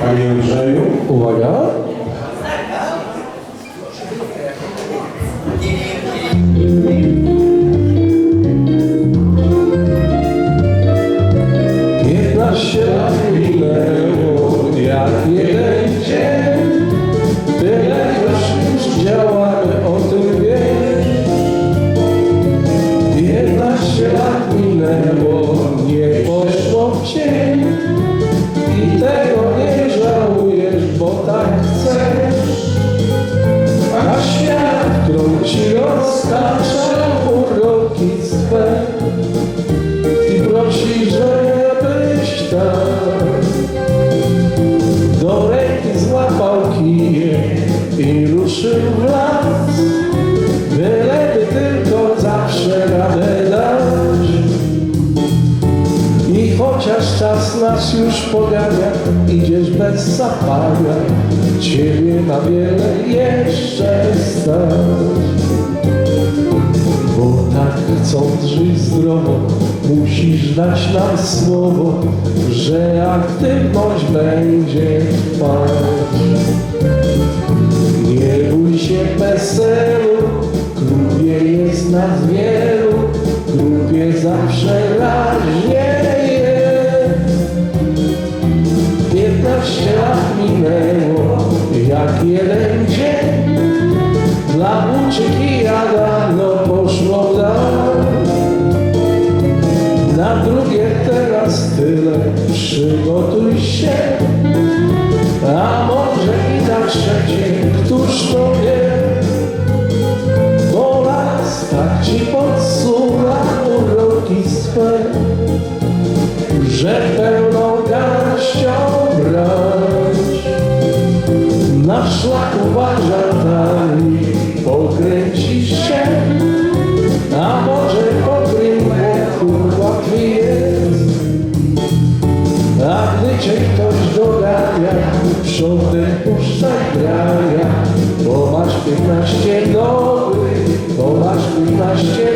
Panie Andrzeju, Uwaga. I ruszył w las, byleby tylko zawsze radę dać. I chociaż czas nas już pogania, idziesz bez zapania, ciebie na wiele jeszcze stać. Bo tak chcąc żyć zdrowo, musisz dać nam słowo, że aktywność będzie trwać. Klubie zawsze raźnie jest. Piętnaście lat minęło, jak jeden dzień, dla ucieki jada, no poszło dal. Na drugie teraz tyle, przygotuj się, a może i na trzecie, któż to wie? chciał brać Na szlak uważa tam Pokręcisz się? A może po tym kurwa jest? A gdy cię ktoś dogania Przodem puszczaj kraja Bo masz 15 nowych Bo masz 15